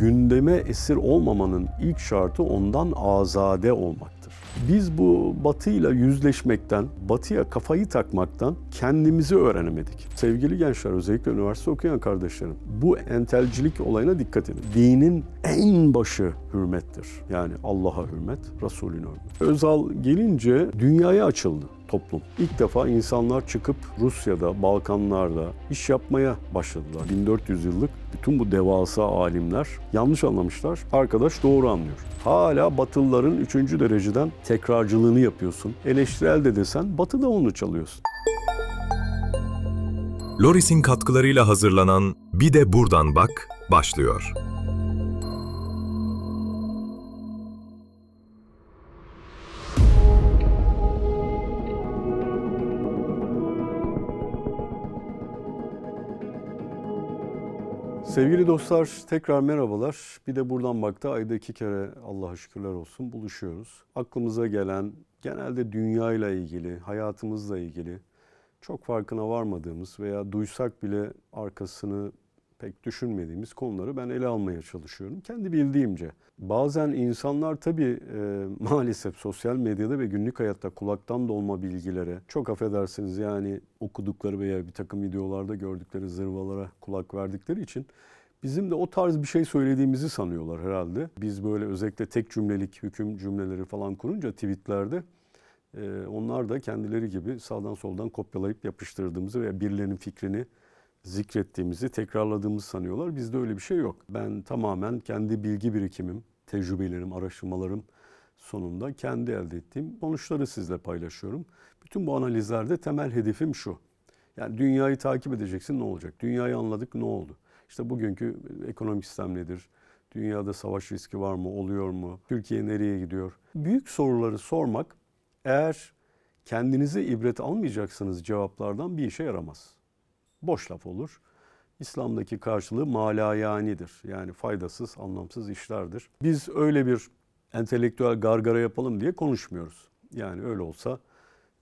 Gündeme esir olmamanın ilk şartı ondan azade olmaktır. Biz bu batıyla yüzleşmekten, batıya kafayı takmaktan kendimizi öğrenemedik. Sevgili gençler, özellikle üniversite okuyan kardeşlerim, bu entelcilik olayına dikkat edin. Dinin en başı hürmettir. Yani Allah'a hürmet, Resulüne hürmet. Özal gelince dünyaya açıldı toplum. İlk defa insanlar çıkıp Rusya'da, Balkanlarda iş yapmaya başladılar. 1400 yıllık bütün bu devasa alimler yanlış anlamışlar. Arkadaş doğru anlıyor. Hala Batılıların üçüncü dereceden tekrarcılığını yapıyorsun. Eleştirel de desen Batı'da onu çalıyorsun. Loris'in katkılarıyla hazırlanan Bir de Buradan Bak başlıyor. Sevgili dostlar tekrar merhabalar. Bir de buradan bakta ayda iki kere Allah'a şükürler olsun buluşuyoruz. Aklımıza gelen genelde dünyayla ilgili, hayatımızla ilgili çok farkına varmadığımız veya duysak bile arkasını pek düşünmediğimiz konuları ben ele almaya çalışıyorum. Kendi bildiğimce. Bazen insanlar tabii e, maalesef sosyal medyada ve günlük hayatta kulaktan dolma bilgilere çok affedersiniz yani okudukları veya bir takım videolarda gördükleri zırvalara kulak verdikleri için bizim de o tarz bir şey söylediğimizi sanıyorlar herhalde. Biz böyle özellikle tek cümlelik hüküm cümleleri falan kurunca tweetlerde e, onlar da kendileri gibi sağdan soldan kopyalayıp yapıştırdığımızı veya birilerinin fikrini zikrettiğimizi, tekrarladığımızı sanıyorlar. Bizde öyle bir şey yok. Ben tamamen kendi bilgi birikimim, tecrübelerim, araştırmalarım sonunda kendi elde ettiğim sonuçları sizle paylaşıyorum. Bütün bu analizlerde temel hedefim şu. Yani dünyayı takip edeceksin ne olacak? Dünyayı anladık ne oldu? İşte bugünkü ekonomik sistem nedir? Dünyada savaş riski var mı? Oluyor mu? Türkiye nereye gidiyor? Büyük soruları sormak eğer kendinize ibret almayacaksınız cevaplardan bir işe yaramaz boş laf olur. İslam'daki karşılığı malayanidir. Yani faydasız, anlamsız işlerdir. Biz öyle bir entelektüel gargara yapalım diye konuşmuyoruz. Yani öyle olsa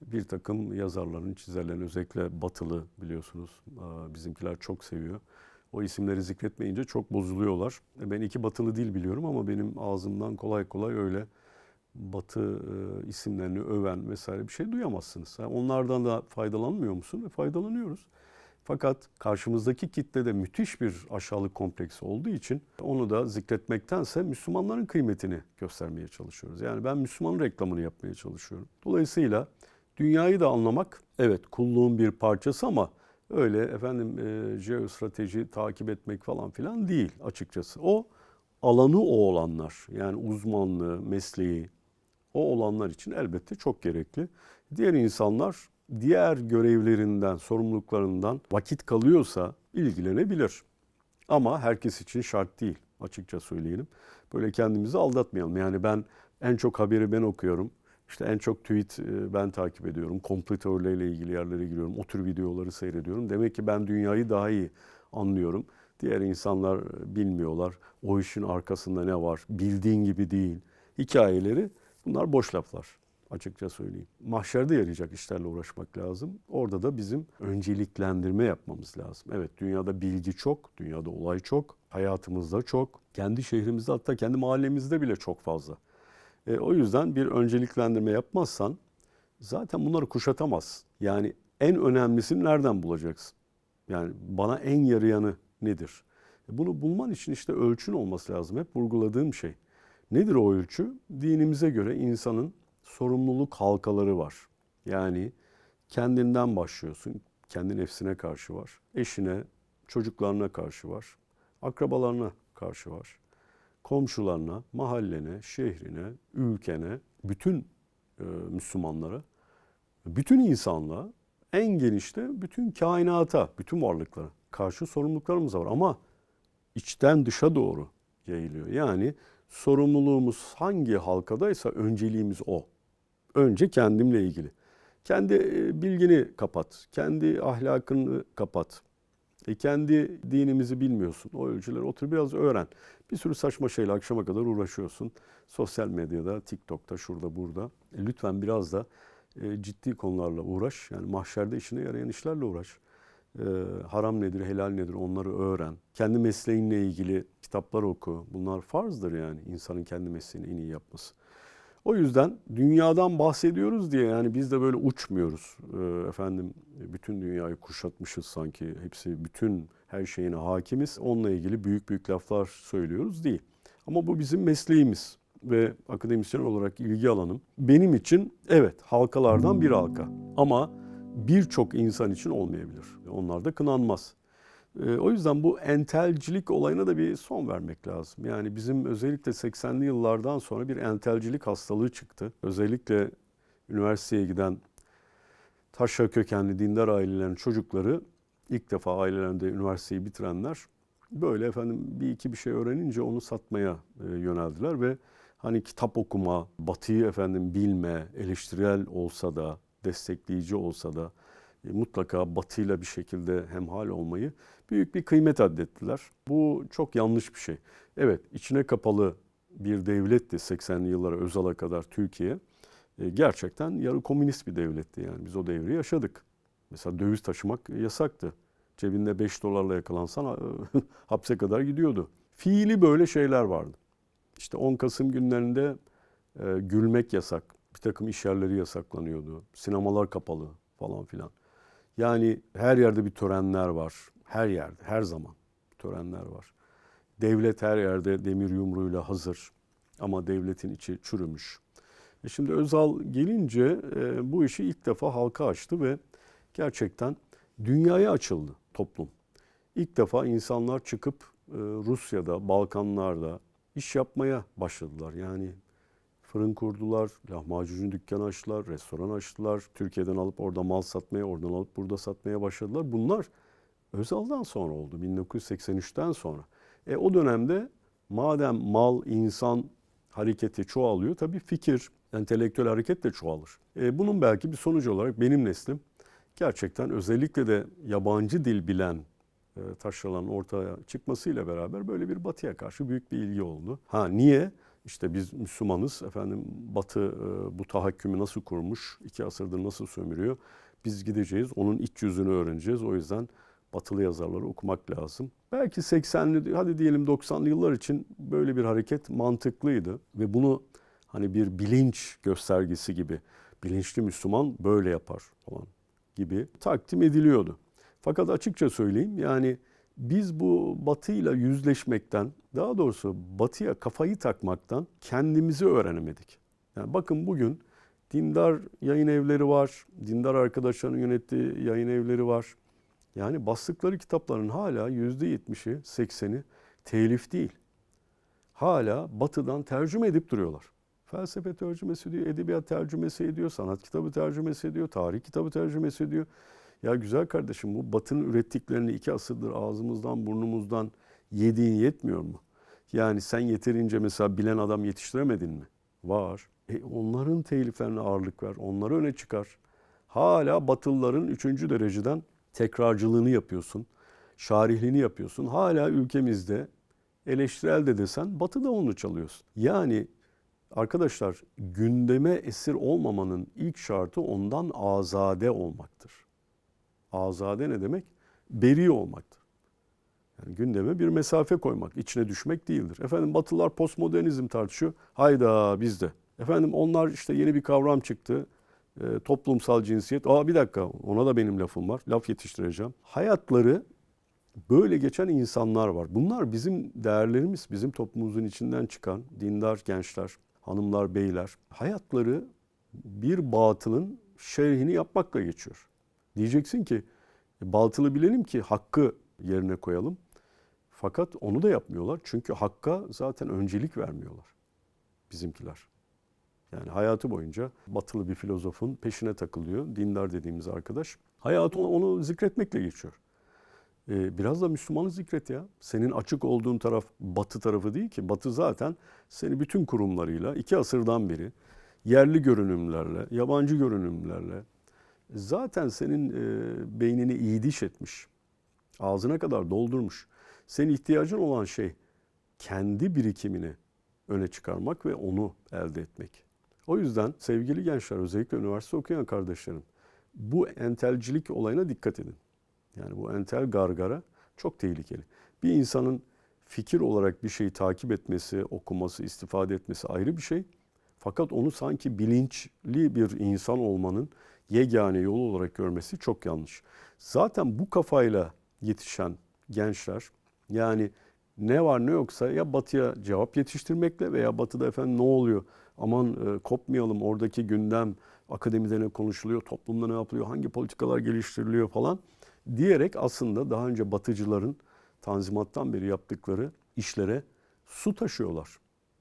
bir takım yazarların, çizerlerin özellikle batılı biliyorsunuz bizimkiler çok seviyor. O isimleri zikretmeyince çok bozuluyorlar. E, Ben iki batılı dil biliyorum ama benim ağzımdan kolay kolay öyle batı e, isimlerini öven vesaire bir şey duyamazsınız. Onlardan da faydalanmıyor musun? E, faydalanıyoruz. Fakat karşımızdaki kitlede müthiş bir aşağılık kompleksi olduğu için onu da zikretmektense Müslümanların kıymetini göstermeye çalışıyoruz. Yani ben Müslümanın reklamını yapmaya çalışıyorum. Dolayısıyla dünyayı da anlamak evet kulluğun bir parçası ama öyle efendim e, jeostrateji takip etmek falan filan değil açıkçası. O alanı o olanlar yani uzmanlığı, mesleği o olanlar için elbette çok gerekli. Diğer insanlar diğer görevlerinden, sorumluluklarından vakit kalıyorsa ilgilenebilir. Ama herkes için şart değil açıkça söyleyelim. Böyle kendimizi aldatmayalım. Yani ben en çok haberi ben okuyorum. İşte en çok tweet e, ben takip ediyorum. Komplo teorileriyle ilgili yerlere giriyorum. O tür videoları seyrediyorum. Demek ki ben dünyayı daha iyi anlıyorum. Diğer insanlar bilmiyorlar. O işin arkasında ne var? Bildiğin gibi değil. Hikayeleri bunlar boş laflar açıkça söyleyeyim. Mahşerde yarayacak işlerle uğraşmak lazım. Orada da bizim önceliklendirme yapmamız lazım. Evet dünyada bilgi çok, dünyada olay çok, hayatımızda çok, kendi şehrimizde hatta kendi mahallemizde bile çok fazla. E, o yüzden bir önceliklendirme yapmazsan zaten bunları kuşatamazsın. Yani en önemlisini nereden bulacaksın? Yani bana en yarayanı nedir? E, bunu bulman için işte ölçün olması lazım. Hep vurguladığım şey. Nedir o ölçü? Dinimize göre insanın sorumluluk halkaları var. Yani kendinden başlıyorsun. Kendi nefsine karşı var. Eşine, çocuklarına karşı var. Akrabalarına karşı var. Komşularına, mahallene, şehrine, ülkene, bütün e, Müslümanlara, bütün insanlığa, en genişte bütün kainata, bütün varlıklara karşı sorumluluklarımız var. Ama içten dışa doğru yayılıyor. Yani sorumluluğumuz hangi halkadaysa önceliğimiz o. Önce kendimle ilgili. Kendi e, bilgini kapat, kendi ahlakını kapat. E kendi dinimizi bilmiyorsun. O ölçüleri otur biraz öğren. Bir sürü saçma şeyle akşama kadar uğraşıyorsun. Sosyal medyada, TikTok'ta, şurada, burada. E lütfen biraz da e, ciddi konularla uğraş. Yani mahşerde işine yarayan işlerle uğraş. e, haram nedir, helal nedir onları öğren. Kendi mesleğinle ilgili kitaplar oku. Bunlar farzdır yani insanın kendi mesleğini en iyi yapması. O yüzden dünyadan bahsediyoruz diye yani biz de böyle uçmuyoruz. Ee, efendim bütün dünyayı kuşatmışız sanki. Hepsi bütün her şeyine hakimiz. Onunla ilgili büyük büyük laflar söylüyoruz değil. Ama bu bizim mesleğimiz ve akademisyen olarak ilgi alanım. Benim için evet halkalardan bir halka ama birçok insan için olmayabilir. Onlar da kınanmaz. Ee, O yüzden bu entelcilik olayına da bir son vermek lazım. Yani bizim özellikle 80'li yıllardan sonra bir entelcilik hastalığı çıktı. Özellikle üniversiteye giden taşra kökenli dindar ailelerin çocukları ilk defa ailelerinde üniversiteyi bitirenler böyle efendim bir iki bir şey öğrenince onu satmaya e, yöneldiler ve hani kitap okuma, batıyı efendim bilme, eleştirel olsa da, destekleyici olsa da mutlaka batıyla bir şekilde hemhal olmayı büyük bir kıymet addettiler. Bu çok yanlış bir şey. Evet içine kapalı bir devletti 80'li yıllara Özal'a kadar Türkiye. E, Gerçekten yarı komünist bir devletti yani biz o devri yaşadık. Mesela döviz taşımak yasaktı. Cebinde 5 dolarla yakalansan e, hapse kadar gidiyordu. Fiili böyle şeyler vardı. İşte 10 Kasım günlerinde e, gülmek yasak. Bir takım iş yerleri yasaklanıyordu. Sinemalar kapalı falan filan. Yani her yerde bir törenler var. Her yerde, her zaman törenler var. Devlet her yerde demir yumruğuyla hazır. Ama devletin içi çürümüş. E şimdi Özal gelince e, bu işi ilk defa halka açtı ve gerçekten dünyaya açıldı toplum. İlk defa insanlar çıkıp e, Rusya'da, Balkanlarda iş yapmaya başladılar. Yani fırın kurdular, lahmacun dükkanı açtılar, restoran açtılar. Türkiye'den alıp orada mal satmaya, oradan alıp burada satmaya başladılar. Bunlar Özal'dan sonra oldu, 1983'ten sonra. E o dönemde madem mal, insan hareketi çoğalıyor, tabii fikir, entelektüel hareket de çoğalır. E, bunun belki bir sonucu olarak benim neslim gerçekten özellikle de yabancı dil bilen e, taşraların ortaya çıkmasıyla beraber böyle bir batıya karşı büyük bir ilgi oldu. Ha niye? İşte biz Müslümanız. Efendim Batı e, bu tahakkümü nasıl kurmuş? iki asırdır nasıl sömürüyor? Biz gideceğiz. Onun iç yüzünü öğreneceğiz. O yüzden batılı yazarları okumak lazım. Belki 80'li hadi diyelim 90'lı yıllar için böyle bir hareket mantıklıydı ve bunu hani bir bilinç göstergesi gibi bilinçli Müslüman böyle yapar falan gibi takdim ediliyordu. Fakat açıkça söyleyeyim yani biz bu batıyla yüzleşmekten daha doğrusu batıya kafayı takmaktan kendimizi öğrenemedik. Yani bakın bugün dindar yayın evleri var, dindar arkadaşların yönettiği yayın evleri var. Yani bastıkları kitapların hala yüzde yetmişi, sekseni telif değil. Hala batıdan tercüme edip duruyorlar. Felsefe tercümesi ediyor, edebiyat tercümesi ediyor, sanat kitabı tercümesi ediyor, tarih kitabı tercümesi ediyor. Ya güzel kardeşim bu batının ürettiklerini iki asırdır ağzımızdan burnumuzdan yediğin yetmiyor mu? Yani sen yeterince mesela bilen adam yetiştiremedin mi? Var. E onların teliflerine ağırlık ver, onları öne çıkar. Hala batılıların üçüncü dereceden tekrarcılığını yapıyorsun, şarihliğini yapıyorsun. Hala ülkemizde eleştirel de desen batıda onu çalıyorsun. Yani arkadaşlar gündeme esir olmamanın ilk şartı ondan azade olmaktır. Azade ne demek? Beri olmaktır. Yani gündeme bir mesafe koymak, içine düşmek değildir. Efendim Batılılar postmodernizm tartışıyor. Hayda bizde. Efendim onlar işte yeni bir kavram çıktı. E, toplumsal cinsiyet. Aa bir dakika ona da benim lafım var. Laf yetiştireceğim. Hayatları böyle geçen insanlar var. Bunlar bizim değerlerimiz, bizim toplumumuzun içinden çıkan dindar gençler, hanımlar, beyler. Hayatları bir batılın şerhini yapmakla geçiyor. Diyeceksin ki "E, batılı bilelim ki hakkı yerine koyalım. Fakat onu da yapmıyorlar. Çünkü hakka zaten öncelik vermiyorlar bizimkiler. Yani hayatı boyunca batılı bir filozofun peşine takılıyor. Dindar dediğimiz arkadaş. Hayatı onu, zikretmekle geçiyor. Ee, biraz da Müslümanı zikret ya. Senin açık olduğun taraf batı tarafı değil ki. Batı zaten seni bütün kurumlarıyla iki asırdan beri yerli görünümlerle, yabancı görünümlerle zaten senin e, beynini iyi diş etmiş. Ağzına kadar doldurmuş. Senin ihtiyacın olan şey kendi birikimini öne çıkarmak ve onu elde etmek. O yüzden sevgili gençler özellikle üniversite okuyan kardeşlerim bu entelcilik olayına dikkat edin. Yani bu entel gargara çok tehlikeli. Bir insanın fikir olarak bir şeyi takip etmesi, okuması, istifade etmesi ayrı bir şey. Fakat onu sanki bilinçli bir insan olmanın yegane yolu olarak görmesi çok yanlış. Zaten bu kafayla yetişen gençler yani ne var ne yoksa ya batıya cevap yetiştirmekle veya batıda efendim ne oluyor aman e, kopmayalım oradaki gündem akademide ne konuşuluyor, toplumda ne yapılıyor, hangi politikalar geliştiriliyor falan diyerek aslında daha önce batıcıların tanzimattan beri yaptıkları işlere su taşıyorlar.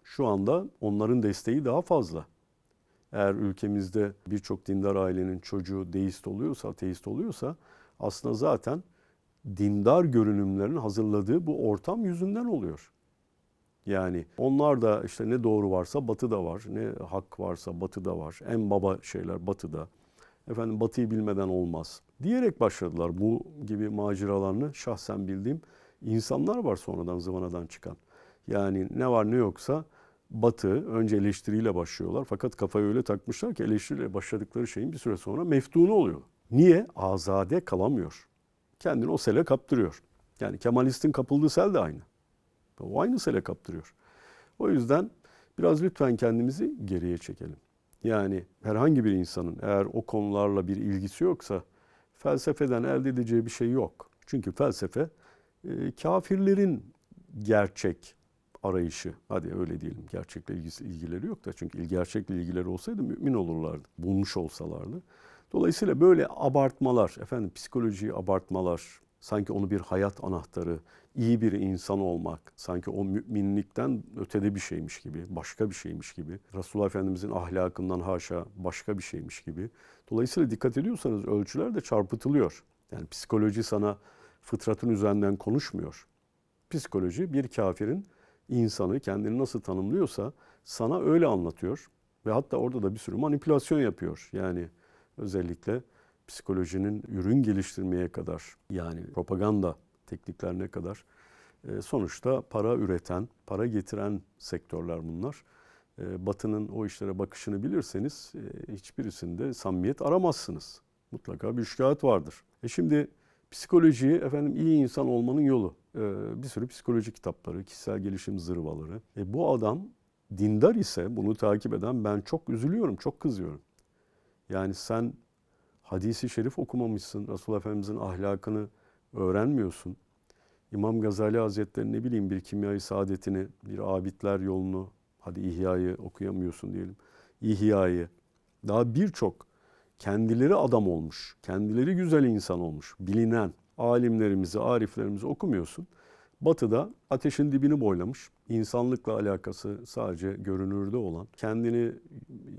Şu anda onların desteği daha fazla. Eğer ülkemizde birçok dindar ailenin çocuğu deist oluyorsa, ateist oluyorsa aslında zaten dindar görünümlerin hazırladığı bu ortam yüzünden oluyor. Yani onlar da işte ne doğru varsa batıda var, ne hak varsa batıda var. En baba şeyler batıda. Efendim batıyı bilmeden olmaz diyerek başladılar. Bu gibi maceralarını şahsen bildiğim insanlar var sonradan zıvanadan çıkan. Yani ne var ne yoksa Batı önce eleştiriyle başlıyorlar fakat kafayı öyle takmışlar ki eleştiriyle başladıkları şeyin bir süre sonra meftunu oluyor. Niye? Azade kalamıyor. Kendini o sele kaptırıyor. Yani Kemalist'in kapıldığı sel de aynı. O aynı sele kaptırıyor. O yüzden biraz lütfen kendimizi geriye çekelim. Yani herhangi bir insanın eğer o konularla bir ilgisi yoksa felsefeden elde edeceği bir şey yok. Çünkü felsefe e, kafirlerin gerçek arayışı. Hadi öyle diyelim. Gerçekle ilgileri yok da. Çünkü gerçekle ilgileri olsaydı mümin olurlardı. Bulmuş olsalardı. Dolayısıyla böyle abartmalar, efendim psikolojiyi abartmalar, sanki onu bir hayat anahtarı, iyi bir insan olmak, sanki o müminlikten ötede bir şeymiş gibi, başka bir şeymiş gibi, Resulullah Efendimizin ahlakından haşa başka bir şeymiş gibi. Dolayısıyla dikkat ediyorsanız ölçüler de çarpıtılıyor. Yani psikoloji sana fıtratın üzerinden konuşmuyor. Psikoloji bir kafirin insanı kendini nasıl tanımlıyorsa sana öyle anlatıyor. Ve hatta orada da bir sürü manipülasyon yapıyor. Yani özellikle psikolojinin ürün geliştirmeye kadar yani propaganda tekniklerine kadar e, sonuçta para üreten, para getiren sektörler bunlar. E, Batı'nın o işlere bakışını bilirseniz e, hiçbirisinde samimiyet aramazsınız. Mutlaka bir şikayet vardır. E şimdi psikolojiyi efendim iyi insan olmanın yolu. Bir sürü psikoloji kitapları, kişisel gelişim zırvaları. E bu adam dindar ise bunu takip eden ben çok üzülüyorum, çok kızıyorum. Yani sen hadisi şerif okumamışsın, Resulullah Efendimizin ahlakını öğrenmiyorsun. İmam Gazali Hazretleri ne bileyim bir kimyayı saadetini, bir abidler yolunu, hadi İhya'yı okuyamıyorsun diyelim. İhya'yı, daha birçok kendileri adam olmuş, kendileri güzel insan olmuş, bilinen alimlerimizi, ariflerimizi okumuyorsun. Batı'da ateşin dibini boylamış, insanlıkla alakası sadece görünürde olan, kendini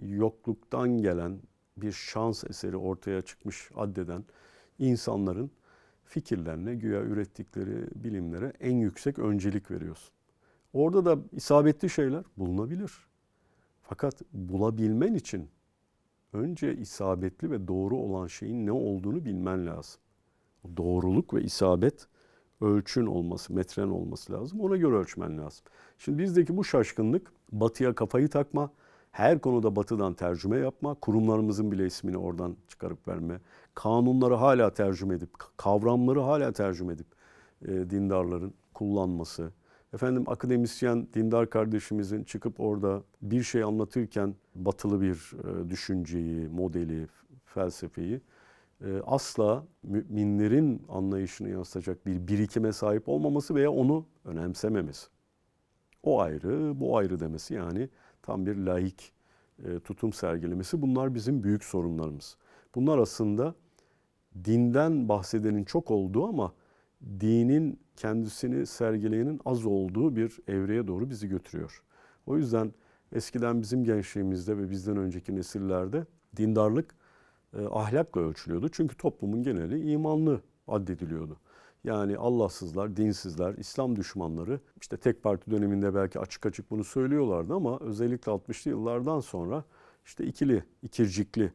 yokluktan gelen bir şans eseri ortaya çıkmış addeden insanların fikirlerine, güya ürettikleri bilimlere en yüksek öncelik veriyorsun. Orada da isabetli şeyler bulunabilir. Fakat bulabilmen için önce isabetli ve doğru olan şeyin ne olduğunu bilmen lazım. Doğruluk ve isabet ölçün olması, metren olması lazım. Ona göre ölçmen lazım. Şimdi bizdeki bu şaşkınlık batıya kafayı takma, her konuda batıdan tercüme yapma, kurumlarımızın bile ismini oradan çıkarıp verme, kanunları hala tercüme edip, kavramları hala tercüme edip e, dindarların kullanması. Efendim akademisyen dindar kardeşimizin çıkıp orada bir şey anlatırken batılı bir e, düşünceyi, modeli, felsefeyi e, asla müminlerin anlayışını yansıtacak bir birikime sahip olmaması veya onu önemsememesi. O ayrı, bu ayrı demesi yani tam bir laik e, tutum sergilemesi. Bunlar bizim büyük sorunlarımız. Bunlar aslında dinden bahsedenin çok olduğu ama dinin kendisini sergileyenin az olduğu bir evreye doğru bizi götürüyor. O yüzden eskiden bizim gençliğimizde ve bizden önceki nesillerde dindarlık e, ahlakla ölçülüyordu. Çünkü toplumun geneli imanlı addediliyordu. Yani Allahsızlar, dinsizler, İslam düşmanları işte tek parti döneminde belki açık açık bunu söylüyorlardı ama özellikle 60'lı yıllardan sonra işte ikili, ikircikli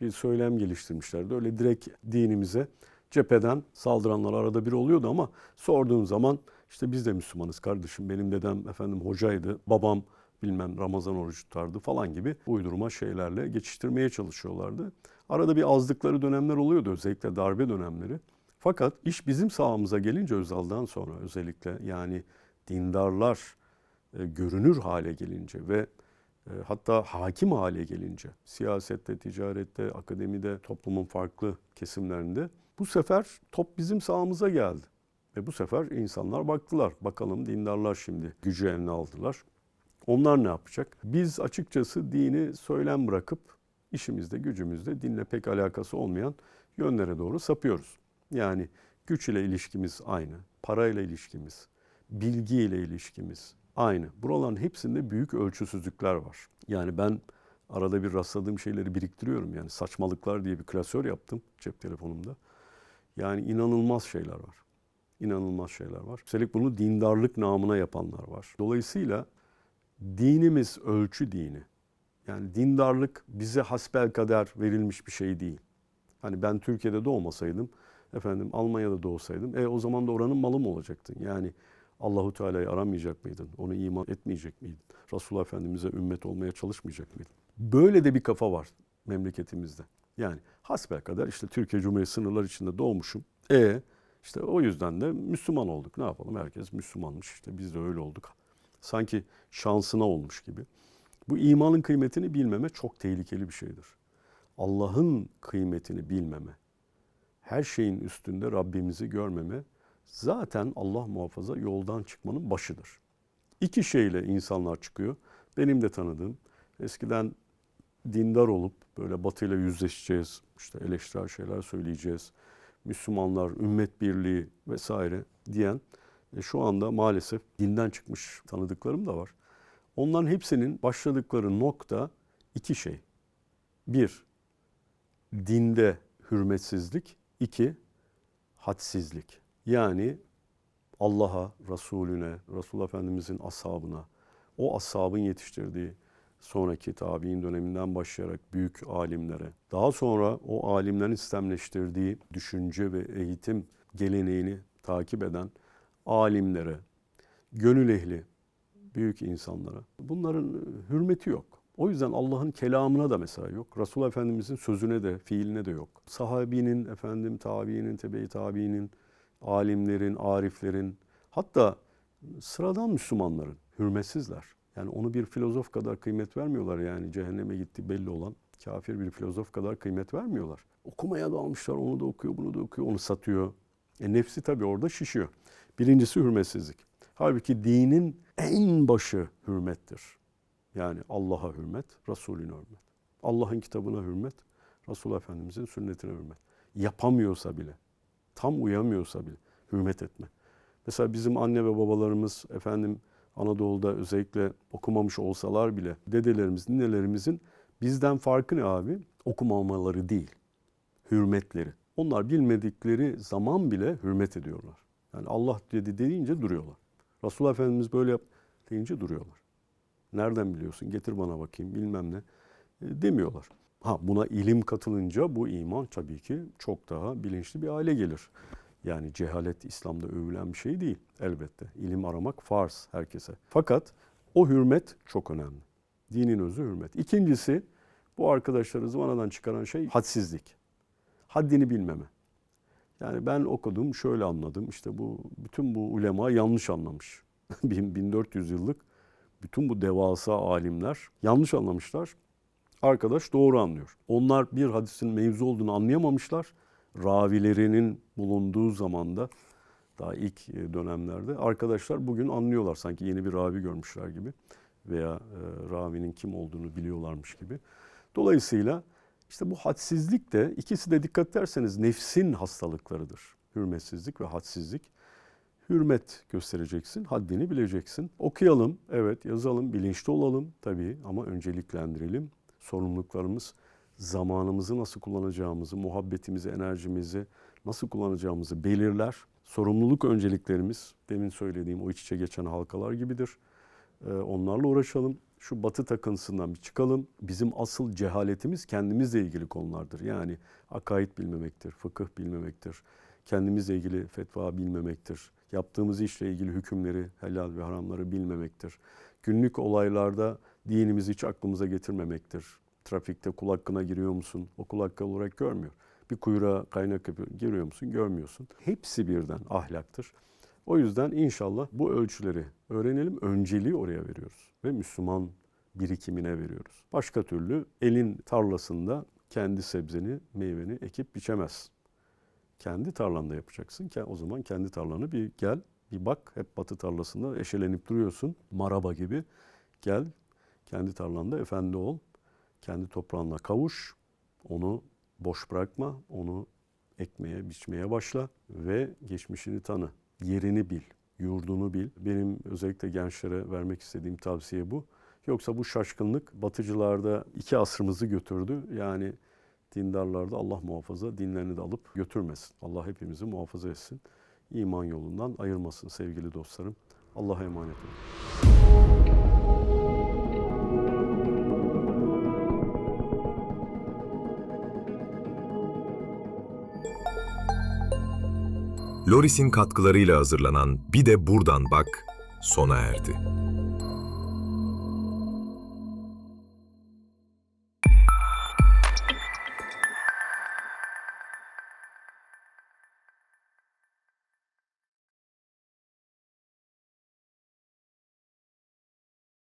bir söylem geliştirmişlerdi. Öyle direkt dinimize cepheden saldıranlar arada bir oluyordu ama sorduğun zaman işte biz de Müslümanız kardeşim. Benim dedem efendim hocaydı, babam bilmem Ramazan orucu tutardı falan gibi uydurma şeylerle geçiştirmeye çalışıyorlardı. Arada bir azdıkları dönemler oluyordu özellikle darbe dönemleri. Fakat iş bizim sahamıza gelince Özal'dan sonra özellikle yani dindarlar e, görünür hale gelince ve e, hatta hakim hale gelince siyasette, ticarette, akademide, toplumun farklı kesimlerinde bu sefer top bizim sahamıza geldi. Ve bu sefer insanlar baktılar. Bakalım dindarlar şimdi gücü eline aldılar. Onlar ne yapacak? Biz açıkçası dini söylem bırakıp işimizde, gücümüzde dinle pek alakası olmayan yönlere doğru sapıyoruz. Yani güç ile ilişkimiz aynı, parayla ilişkimiz, bilgi ile ilişkimiz aynı. Buraların hepsinde büyük ölçüsüzlükler var. Yani ben arada bir rastladığım şeyleri biriktiriyorum. Yani saçmalıklar diye bir klasör yaptım cep telefonumda. Yani inanılmaz şeyler var. İnanılmaz şeyler var. Üstelik bunu dindarlık namına yapanlar var. Dolayısıyla dinimiz ölçü dini. Yani dindarlık bize hasbel kader verilmiş bir şey değil. Hani ben Türkiye'de doğmasaydım, efendim Almanya'da doğsaydım, e o zaman da oranın malı mı olacaktın? Yani Allahu Teala'yı aramayacak mıydın? Onu iman etmeyecek miydin? Resulullah Efendimiz'e ümmet olmaya çalışmayacak mıydın? Böyle de bir kafa var memleketimizde. Yani hasbel kadar işte Türkiye Cumhuriyeti sınırları içinde doğmuşum. E işte o yüzden de Müslüman olduk. Ne yapalım? Herkes Müslümanmış. İşte biz de öyle olduk. Sanki şansına olmuş gibi. Bu imanın kıymetini bilmeme çok tehlikeli bir şeydir. Allah'ın kıymetini bilmeme, her şeyin üstünde Rabbimizi görmeme zaten Allah muhafaza yoldan çıkmanın başıdır. İki şeyle insanlar çıkıyor. Benim de tanıdığım eskiden dindar olup böyle batıyla yüzleşeceğiz, işte eleştirel şeyler söyleyeceğiz. Müslümanlar, ümmet birliği vesaire diyen e, şu anda maalesef dinden çıkmış tanıdıklarım da var. Onların hepsinin başladıkları nokta iki şey. Bir, dinde hürmetsizlik. iki hadsizlik. Yani Allah'a, Resulüne, Resulullah Efendimizin ashabına, o ashabın yetiştirdiği sonraki tabi'in döneminden başlayarak büyük alimlere, daha sonra o alimlerin sistemleştirdiği düşünce ve eğitim geleneğini takip eden alimlere, gönül ehli, büyük insanlara. Bunların hürmeti yok. O yüzden Allah'ın kelamına da mesela yok. Resulullah Efendimizin sözüne de, fiiline de yok. Sahabinin, efendim, tabiinin, tebe-i tabiinin, alimlerin, ariflerin, hatta sıradan Müslümanların hürmetsizler. Yani onu bir filozof kadar kıymet vermiyorlar yani cehenneme gitti belli olan kafir bir filozof kadar kıymet vermiyorlar. Okumaya da almışlar onu da okuyor bunu da okuyor onu satıyor. E nefsi tabii orada şişiyor. Birincisi hürmetsizlik. Halbuki dinin en başı hürmettir. Yani Allah'a hürmet, Resulüne hürmet. Allah'ın kitabına hürmet, Resulullah Efendimizin sünnetine hürmet. Yapamıyorsa bile, tam uyamıyorsa bile hürmet etme. Mesela bizim anne ve babalarımız efendim Anadolu'da özellikle okumamış olsalar bile dedelerimiz, ninelerimizin bizden farkı ne abi? Okumamaları değil, hürmetleri. Onlar bilmedikleri zaman bile hürmet ediyorlar. Yani Allah dedi deyince duruyorlar. Resulullah Efendimiz böyle yap deyince duruyorlar. Nereden biliyorsun? Getir bana bakayım bilmem ne e, demiyorlar. Ha buna ilim katılınca bu iman tabii ki çok daha bilinçli bir hale gelir. Yani cehalet İslam'da övülen bir şey değil elbette. İlim aramak farz herkese. Fakat o hürmet çok önemli. Dinin özü hürmet. İkincisi bu arkadaşları zıvanadan çıkaran şey hadsizlik. Haddini bilmeme. Yani ben okudum şöyle anladım işte bu bütün bu ulema yanlış anlamış. 1400 yıllık bütün bu devasa alimler yanlış anlamışlar. Arkadaş doğru anlıyor. Onlar bir hadisin mevzu olduğunu anlayamamışlar. Ravilerinin bulunduğu zamanda daha ilk dönemlerde arkadaşlar bugün anlıyorlar sanki yeni bir ravi görmüşler gibi veya e, ravinin kim olduğunu biliyorlarmış gibi. Dolayısıyla işte bu hadsizlik de ikisi de dikkat ederseniz nefsin hastalıklarıdır. Hürmetsizlik ve hadsizlik. Hürmet göstereceksin, haddini bileceksin. Okuyalım, evet yazalım, bilinçli olalım tabii ama önceliklendirelim. Sorumluluklarımız zamanımızı nasıl kullanacağımızı, muhabbetimizi, enerjimizi nasıl kullanacağımızı belirler. Sorumluluk önceliklerimiz demin söylediğim o iç içe geçen halkalar gibidir. Ee, onlarla uğraşalım. Şu batı takıntısından bir çıkalım. Bizim asıl cehaletimiz kendimizle ilgili konulardır. Yani akaid bilmemektir, fıkıh bilmemektir, kendimizle ilgili fetva bilmemektir. Yaptığımız işle ilgili hükümleri, helal ve haramları bilmemektir. Günlük olaylarda dinimizi hiç aklımıza getirmemektir. Trafikte kul hakkına giriyor musun? O kul hakkı olarak görmüyor. Bir kuyruğa kaynak yapıyor. Görüyor musun? Görmüyorsun. Hepsi birden ahlaktır. O yüzden inşallah bu ölçüleri öğrenelim. Önceliği oraya veriyoruz. Ve Müslüman birikimine veriyoruz. Başka türlü elin tarlasında kendi sebzeni, meyveni ekip biçemez. Kendi tarlanda yapacaksın. O zaman kendi tarlanı bir gel, bir bak. Hep batı tarlasında eşelenip duruyorsun. Maraba gibi. Gel, kendi tarlanda efendi ol. Kendi toprağınla kavuş. Onu boş bırakma. Onu ekmeye, biçmeye başla ve geçmişini tanı. Yerini bil, yurdunu bil. Benim özellikle gençlere vermek istediğim tavsiye bu. Yoksa bu şaşkınlık batıcılarda iki asrımızı götürdü. Yani dindarlarda Allah muhafaza dinlerini de alıp götürmesin. Allah hepimizi muhafaza etsin. İman yolundan ayırmasın sevgili dostlarım. Allah'a emanet olun. Loris'in katkılarıyla hazırlanan Bir de Buradan Bak sona erdi.